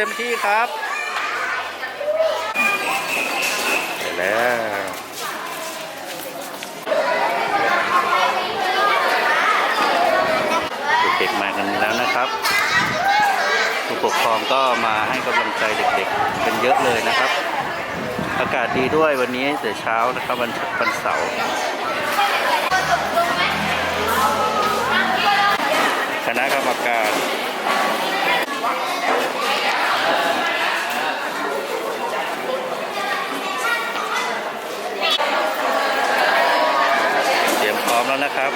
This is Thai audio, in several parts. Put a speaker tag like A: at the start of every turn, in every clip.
A: เต็มที่ครับเสร็จแล้วเด็กๆมากันแล้วนะครับผู้ปกครองก็มาให้กำลังใจเด็กๆกันเยอะเลยนะครับ อากาศดีด้วยวันนี้แต่เช้านะครับวันวันเสาร์คณะกรรมการ เตรียมพร้ อมแล้วนะครับ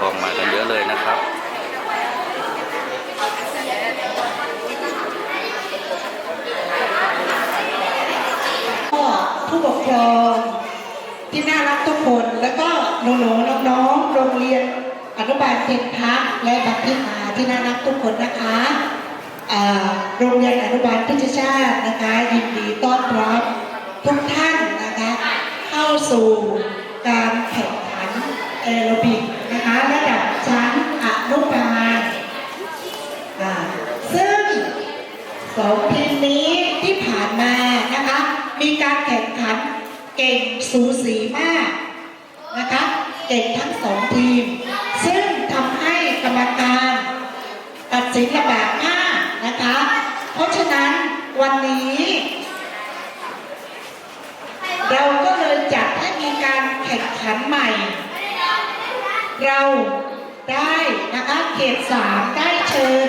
A: คองมากันเยอะเลยนะครับ
B: ก็ผู้ปกค รองที่น่ารักทุกคนแล้วก็หนูๆน้องๆโรงเรียนอนุบาลเทนพักและบัพพิหาที่น่ารักทุกคนนะคะโรงเรียนอนุบาลพิชชาตินะคะ ยินดีต้อนรับทุกท่านนะคะ เข้าสู่การแข่งขันแอโรบิกนะคะระดับชั้นอนุบาลซึ่งสองทีมนี้ที่ผ่านมานะคะ มีการแข่งขัน เก่งสูสีมากนะคะเก่งทั้งสองทีม ซึ่งทำให้กรรมการตัดสินลำบากมากนะคะ เพราะฉะนั้นวันนี้ เราก็เลยจัดให้มีการแข่งขันใหม่ เราได้นะคะเขตสามได้เชิญ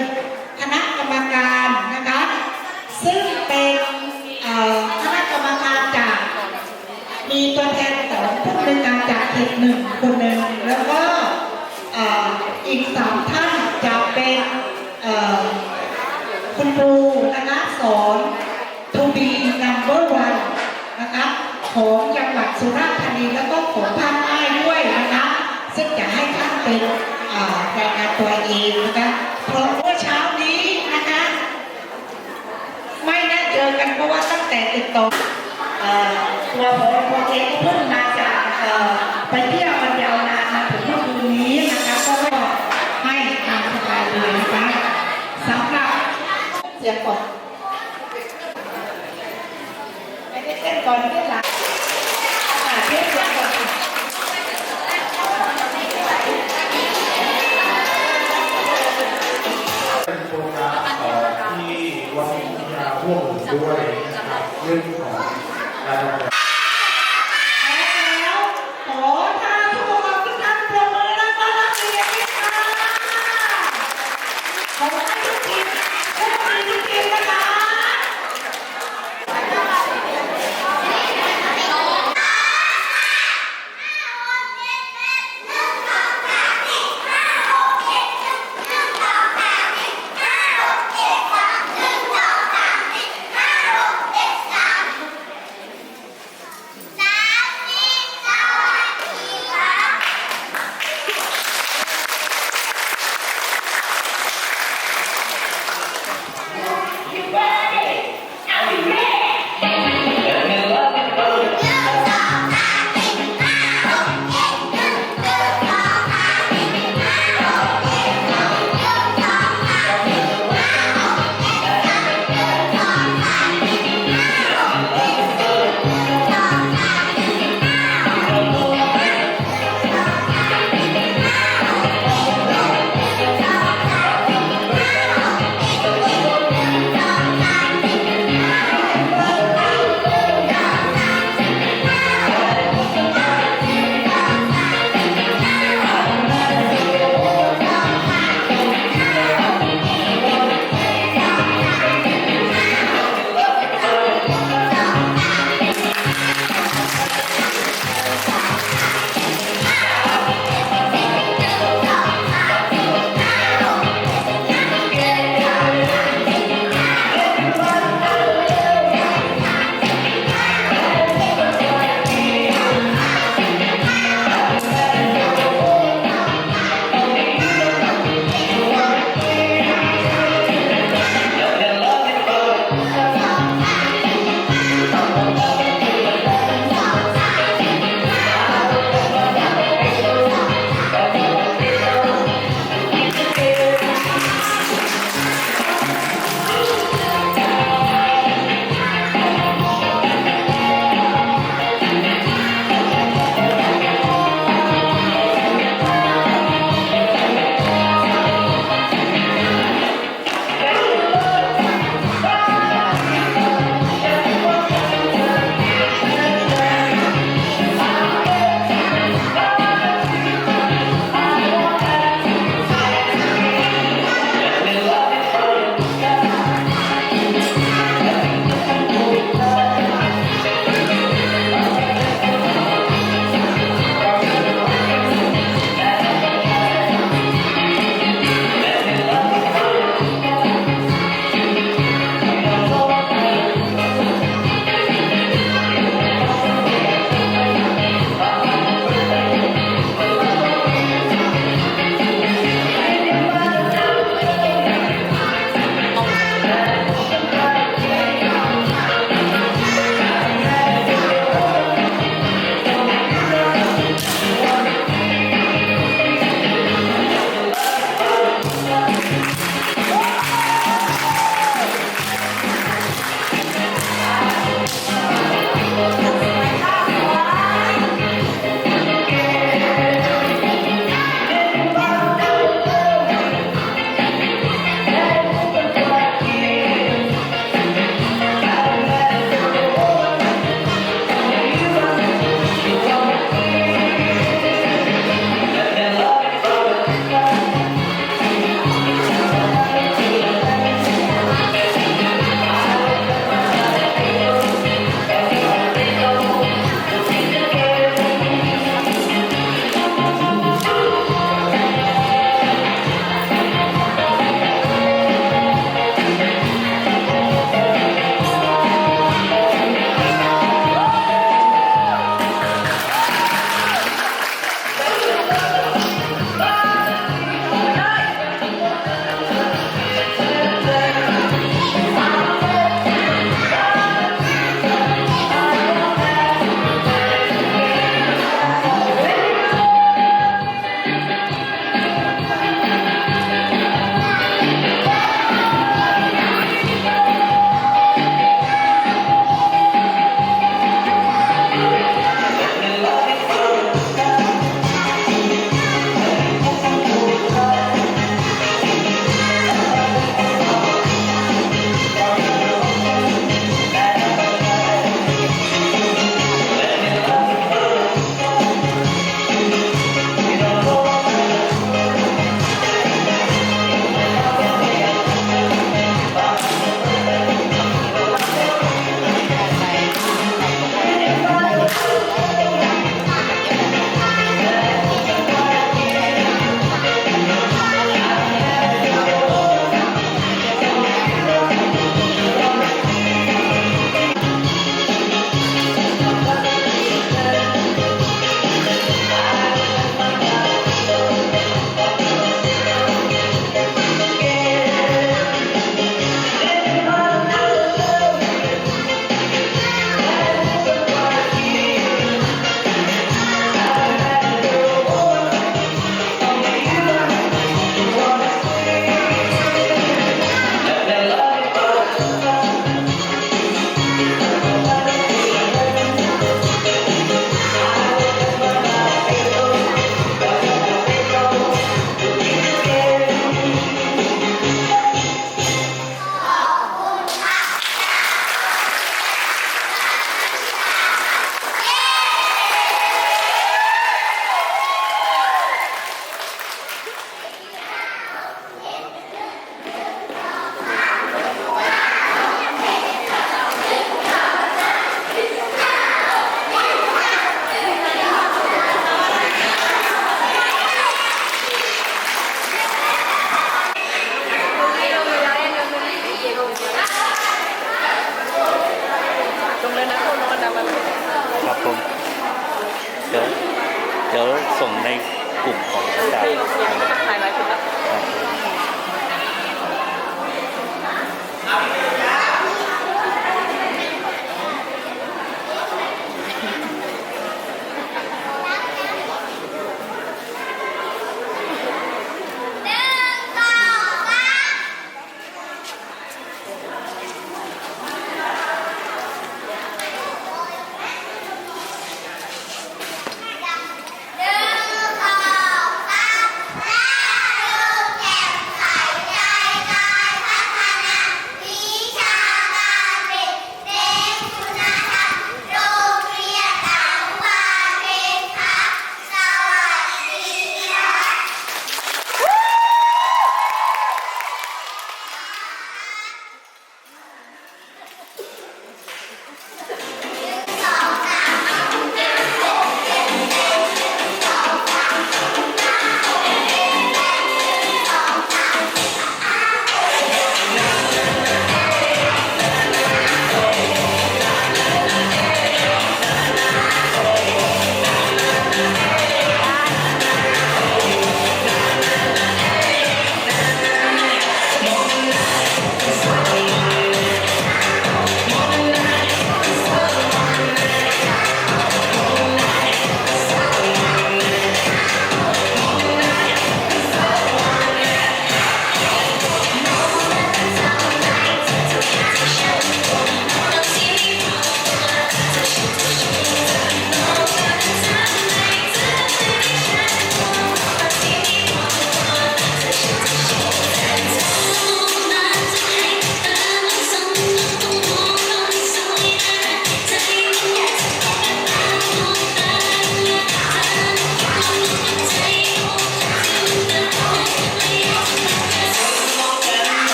B: การจากหนึ่งคนหนึ่งแล้วก็อีกสามท่านจะเป็นคุณครูนะคะสอน to be number one นะคะของจังหวัดสุราษฎร์ธานีแล้วก็ของภาคใต้ด้วยนะคะซึ่งจะให้ท่านเป็นรายงานตัวเองนะคะเพราะว่าเช้านี้นะคะ ไม่น่าเจอกันเพราะว่าตั้งแต่ติดต่อเอ่อตัวผมผมเองเพิ่งมาจากเอ่อไปเที่ยวมันยาวนานมาถึงเมื่อคืนนี้นะคะก็ให้ตามสบายเลยนะคะสำหรับเสียงกดไม่ได้เต้นก่ อนเต้นหลังอาเต้นเสียงก่อน
C: เป็นโครงการที่วันนี้มาร่วมด้วยนะครับเรื่องของการดำเนิ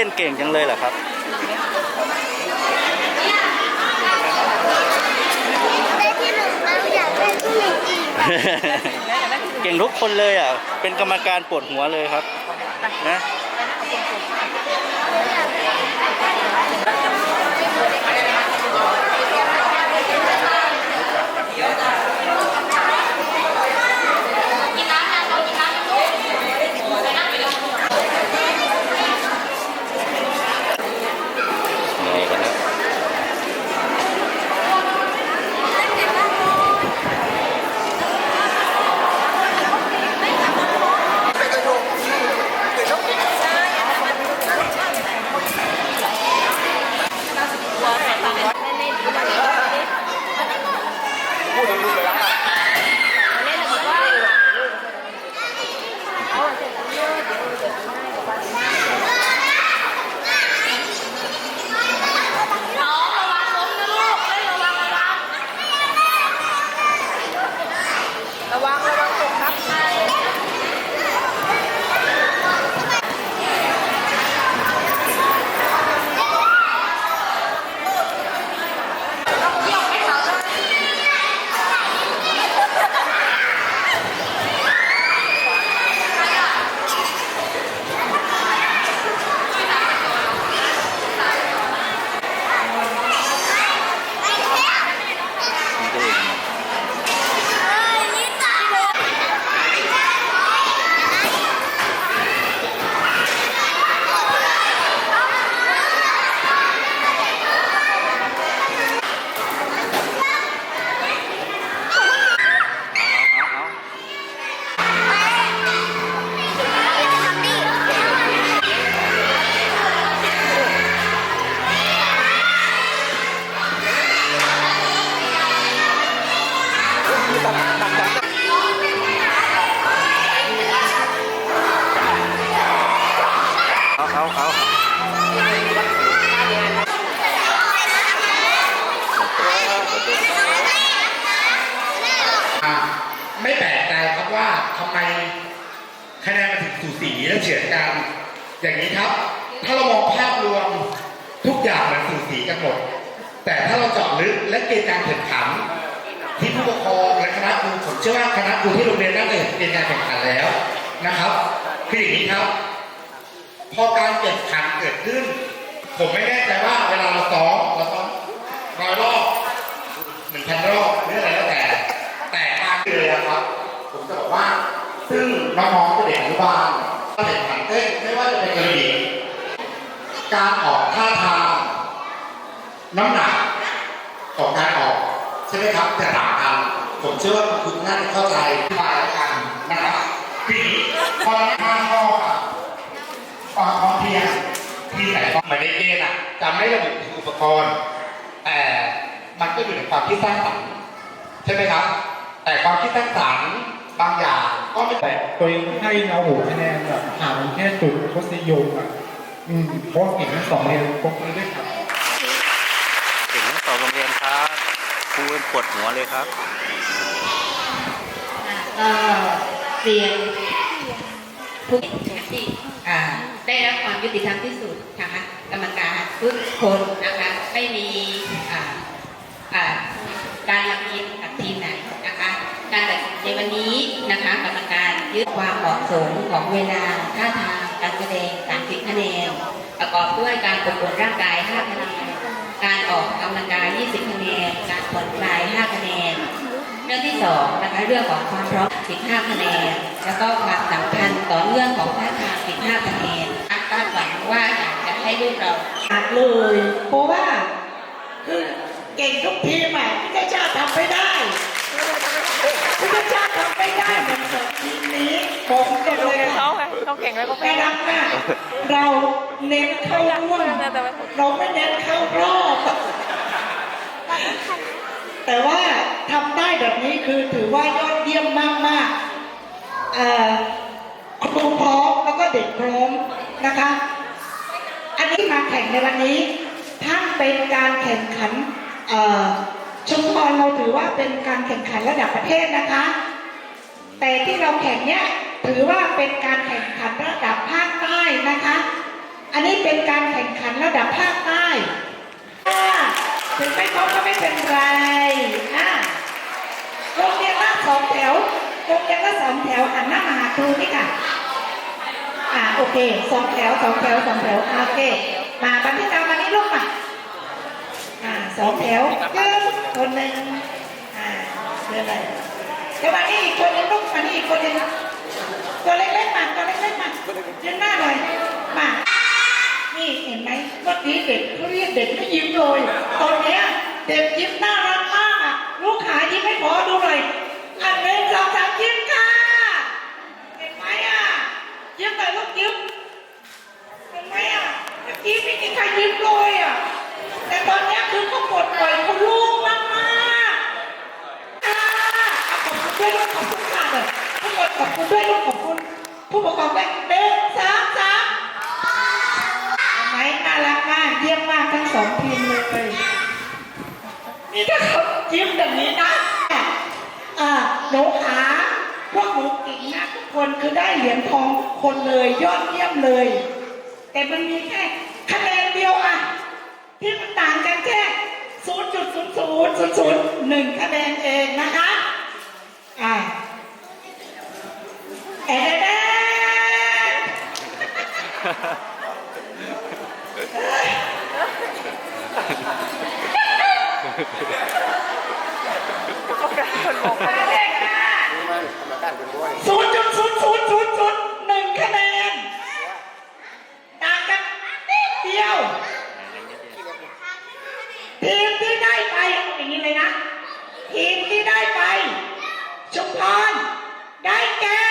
B: ต้นเก่
A: งจังเลยเหรอครับ
D: ได้ที่หนึ่งแล้วอยากได้ที่หนึ่งอีก
A: เก่งทุกคนเลยอะ เป็นกรรมการปวดหัวเลยครับนะ
C: ถ้าเรามองภาพรวมทุกอย่างมันสูสีกันหมด แต่ถ้าเราเจาะลึกและเกณฑ์การแข่งขัน ที่ผู้ปกครองและคณะครูผมเชื่อว่าคณะครูที่โรงเรียนน่าจะเห็นเกณฑ์การแข่งขันแล้วนะครับคืออย่างนี้ครับ พอการแข่งขันเกิดขึ้น ผมไม่แน่ใจว่าเวลาเราซ้อมเราซ้อมร้อยรอบหนึ่งพันรอบหรืออะไรแล้วแต่ แต่การเรือครับ ผมจะบอกว่า ซึ่งน้องๆเป็เด็กอนุบาลก็เด็กขันเต้นไม่ว่าจะเป็นกระดิ่ง การออกท่าทางน้ำหนักของการออกใช่ไหมครับจะต่างกันผมเชื่อว่าคุณน่าจะเข้าใจมาแล้วกันนะครับปีนี้พอห้าข้อครับความพร้อเพียงที่ไหนก็เหมือนในเกณฑ์อะจะไม่ระบุถึงอุปกรณ์แต่มันก็อยู่ในความคิดสร้างสรรค์ใช่ไหมครับ แต่ความคิดสร้างสรรค์บางอย่างก็ไม่
E: แต่ตัวเองให้เราโหคะแนนแบบผ่านแค่จุดทศนิยมอะ อืมเพราะว่าเก่งทั้งสองเรียนพกเลยด้วยครับ
A: เก่งทั้งสองโรงเรียนครับครูปวดหัวเลยครับ
F: ก็เรียนทุกที่อ่าได้รับความยุติธรรมที่สุดนะคะกรรมการทุกคนนะคะไม่มีอ่าอ่าการลำเอียงกับทีมไหนนะคะการตัดสินในวันนี้นะคะกรรมการยึดความเหมาะสมของเวลาท่าทาง การแสดงการคิดคะแนน ประกอบด้วยการประกวดร่างกาย 5 คะแนน การออกกำลังกาย 20 คะแนน การผ่อนคลาย 5 คะแนน เรื่องที่สองนะคะเรื่องของความพร้อม 15 คะแนน แล้วก็ความสำคัญต่อเรื่องของท่าทาง 15 คะแนนคาดหวังว่าอยากจะให้ลูกเรา
B: ขาดเลยเพราะว่าคือเก่งทุกทีมอะพี่ชาติทำไม่ได้พี่ชาติทำไม่ได้เหมือนทีมนี้บอกกันเลย
G: ก่งแล้วก็
B: แต่
G: แพ้
B: รักน่ะเราเน้นเข้าร่วมเราไม่เน้นเข้ารอบแต่ว่าทำได้แบบนี้คือถือว่ายอดเยี่ยมมากๆเอ่อครูพร้อมแล้วก็เด็กพร้อมนะคะ อันนี้มาแข่งในวันนี้ทั้งเป็นการแข่งขันเอ่อชุมพรเราถือว่าเป็นการแข่งขันระดับประเทศนะคะ แต่ที่เราแข่งเนี้ย ถือว่าเป็นการแข่งขันระดับภาคใต้นะคะ อันนี้เป็นการแข่งขันระดับภาคใต้อ่าถึงไม่ครบก็ไม่เป็นไรอ่าโรงเรียนละสองแถวโรงเรียนละสองแถวหันหน้ามาหาครูนี่ค่ะ อ่าโอเคสองแถวสองแถวสองแถวโอเค มาบันทิตามานี่ลูกมาอ่าสองแถวยืนคนหนึ่งอ่าเดินเลยเดี๋ยวมานี่อีกคนหนึงลูกมานี่อีกคนหนึง ตัวเล็กๆมาตัวเล็กๆมาเยืนหน้าหน่อยมานี่เห็นไหมเมื่อกี้เด็กเขาเรียกเด็กไม่ยิ้มเลยตอนเนี้ยเด็กยิ้มน่ารักมากอะลูกขายิ้มให้ขอดูหน่อยอันหนึ่งสองสามยิ้มค่ะเห็นไหมอะยิ้มหน่ลูกยิ้มเห็นไหมอะเมื่อกี้ไม่มีใครยิ้มเลยอะแต่ตอนเนี้ยคือเขาปลดปล่อยเขาลูกมากๆอ่าขอบคุณด้วยลูกขอบคุณค่ะเลย กคนขอบคุณด้วยลูกขอบคุณ ผู้ปกครองแม่เด็กสามสามเห็นไมน่ารักมากเยี่ยมมากทั้งสองทีมเลยนี่ถ้าเขายิ้มแบบนี้นะอ่าหนูหาพวกหนูเก่งนะทุกคนคือได้เหรียญทองทุกคนเลยยอดเยี่ยมเลย แต่มันมีแค่คะแนนเดียวอะที่มันต่างกันแค่ศูนย์จุดศูนย์ศูนย์ศู ศูนย์หนึ่งคะแนนเอนแอดแอดศูนย์จุดศูนย์ศูนย์ศูนย์ศูนย์หนึ่งคะแนนต่างกันนิดเดียวทีมที่ได้ไปอาอย่างนี้เลยนะ ทีมที่ได้ไปชุมพรได้แก่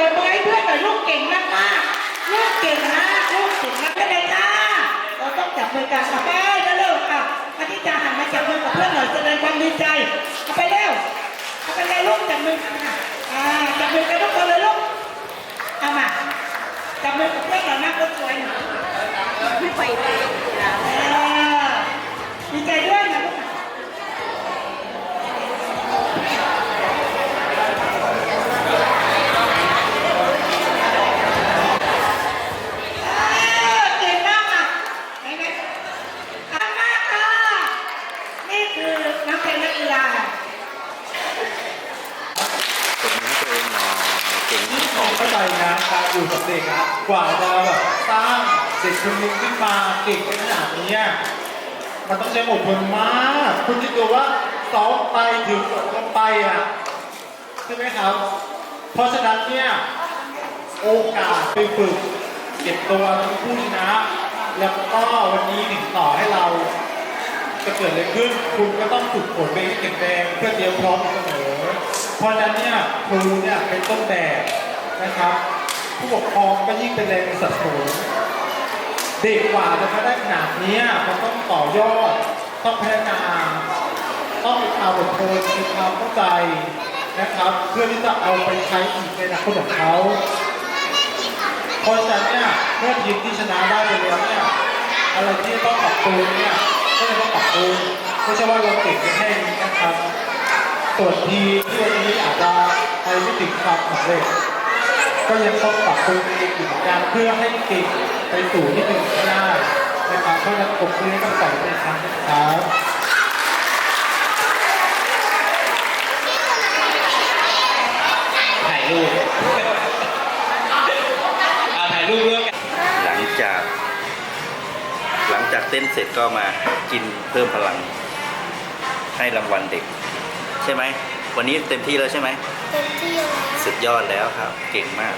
B: เปิดมือให้เพื่อนหน่อยลูกเก่งมากมากลูกเก่งมากลูกเก่งมากเลยค่ะเราต้องจับมือกันค่ะไปแล้วเร็วค่ะมาที่จะหันมาจับมือกับเพื่อนหน่อยแสดงความดีใจเอาไปเร็วเอาไปเลยลูกจับมือกันค่ะอ่าจับมือกันทุกคนเลยลูกเอามาจับมือกับเพื่อนหน่อยนะคนสวยหน่อยไม่ไปเลยดีใจด้วยนะลูก เออเก่งมากอะไหนไหนขอบคุณมากค่ะ นี่คือนักเรียนนักกีฬา
A: ตบมือให้ตัวเองหน่อยเก่งที่ส
E: ผ
A: อง
E: มเข้าใจ นะการอยู่กับเด็กอะกว่าจะแบบสร้างเด็กคนหนึงขึ้นมาเก่งขนาดนี้มันต้องใช้อดทนมาก คุณคิดดูว่าซ้อมไปถึงลงไปอะใช่ไหมครับ เพราะฉะนั้นเนี่ยโอกาสไปฝึกเก็บตัวเป็นผู้ชนะ แล้วก็วันนี้ถึงต่อให้เราจะเกิดอะไรขึ้น คุณก็ต้องฝึกฝนไปให้แข็งแรงเพื่อเตรียมพร้อมเสมอ เพราะฉะนั้นเนี่ยครูเนี่ยเป็นต้นแบบนะครับ ผู้ปกครองก็ยิ่งเป็นแรงสนับสนุนเด็กกว่าจะมาได้ขนาดนี้มันต้องต่อยอด ต้องพัฒนา ต้องมีความอดทนมีความเข้าใจนะครับ เพื่อที่จะเอาไปใช้อีกในอนาคตของเขาเพราะฉะนั้นเนี่ยเมื่อทีมที่ชนะได้ไปแล้วเนี่ยอะไรที่ต้องปรับปรุงเนี่ยก็จะต้องปรับปรุงไม่ใช่ว่าเราเก่งแค่นี้นะครับส่วนทีที่วันนี้อาจจะไปไม่ถึงความสำเร็จ ก็ยังต้องปรับปรุงตัวเองอย่เหกันเพื่อให้ติดไปสู่ที่หนึ่งได้นะครับเพราะฉะนั้นผมเรียกต้องใส่ใจครั้งครับ
C: ถ่ายรูปถ่ายรูปเรื่องหลังจาก
A: หลังจากเต้นเสร็จก็มากินเพิ่มพลัง ให้รางวัลเด็ก ใช่ไหม วันนี้เต็มที่แล้วใช่ไหม สุดยอดแล้วครับ เก่งมาก